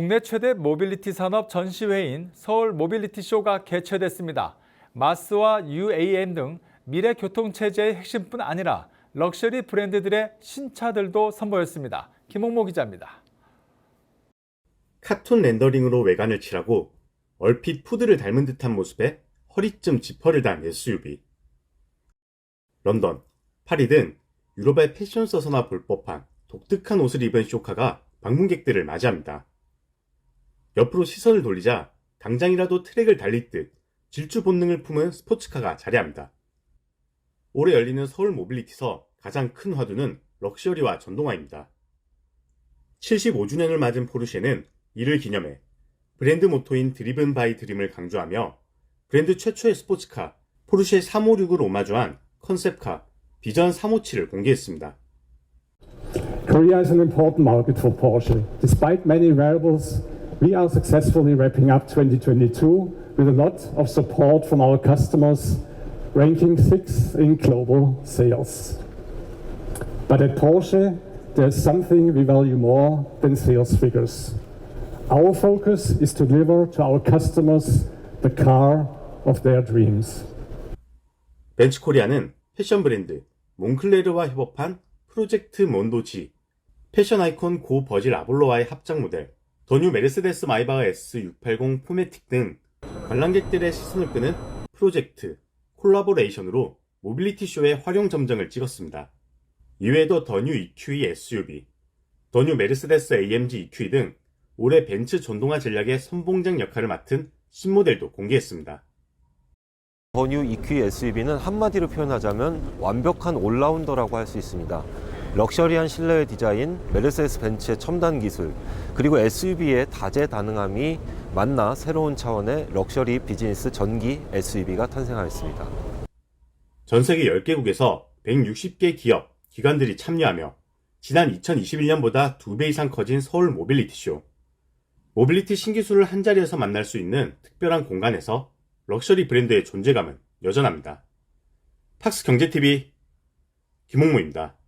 국내 최대 모빌리티 산업 전시회인 서울 모빌리티 쇼가 개최됐습니다. 마스와 UAM 등 미래 교통 체제의 핵심뿐 아니라 럭셔리 브랜드들의 신차들도 선보였습니다. 김홍모 기자입니다. 카툰 렌더링으로 외관을 칠하고 얼핏 푸드를 닮은 듯한 모습에 허리쯤 지퍼를 단 SUV. 런던, 파리 등 유럽의 패션 서서나 볼 법한 독특한 옷을 입은 쇼카가 방문객들을 맞이합니다. 옆으로 시선을 돌리자 당장이라도 트랙을 달릴 듯 질주 본능을 품은 스포츠카가 자리합니다. 올해 열리는 서울 모빌리티서 가장 큰 화두는 럭셔리와 전동화입니다. 75주년을 맞은 포르쉐는 이를 기념해 브랜드 모토인 드리븐 바이 드림을 강조하며 브랜드 최초의 스포츠카 포르쉐 356을 오마주한 컨셉카 비전 357을 공개했습니다. Korea is an important market for Porsche. Despite many variables, we are successfully wrapping up 2022 with a lot of support from our customers, ranking sixth in global sales. But at Porsche, there's something we value more than sales figures. Our focus is to deliver to our customers the car of their dreams. 벤츠 코리아는 패션 브랜드 몽클레르와 협업한 프로젝트 몬도지, 패션 아이콘 고 버질 아볼로와의 합작 모델, 더뉴 메르세데스 마이바흐 S680 포매틱 등 관람객들의 시선을 끄는 프로젝트, 콜라보레이션으로 모빌리티 쇼의 활용 점정을 찍었습니다. 이외에도 더뉴 EQE SUV, 더뉴 메르세데스 AMG EQE 등 올해 벤츠 전동화 전략의 선봉장 역할을 맡은 신모델도 공개했습니다. 더뉴 EQ SUV는 한마디로 표현하자면 완벽한 올라운더라고 할 수 있습니다. 럭셔리한 실내의 디자인, 메르세데스 벤츠의 첨단 기술, 그리고 SUV의 다재다능함이 만나 새로운 차원의 럭셔리 비즈니스 전기 SUV가 탄생하였습니다. 전 세계 10개국에서 160개 기업, 기관들이 참여하며 지난 2021년보다 2배 이상 커진 서울 모빌리티 쇼. 모빌리티 신기술을 한자리에서 만날 수 있는 특별한 공간에서 럭셔리 브랜드의 존재감은 여전합니다. 팍스 경제TV 김홍무입니다.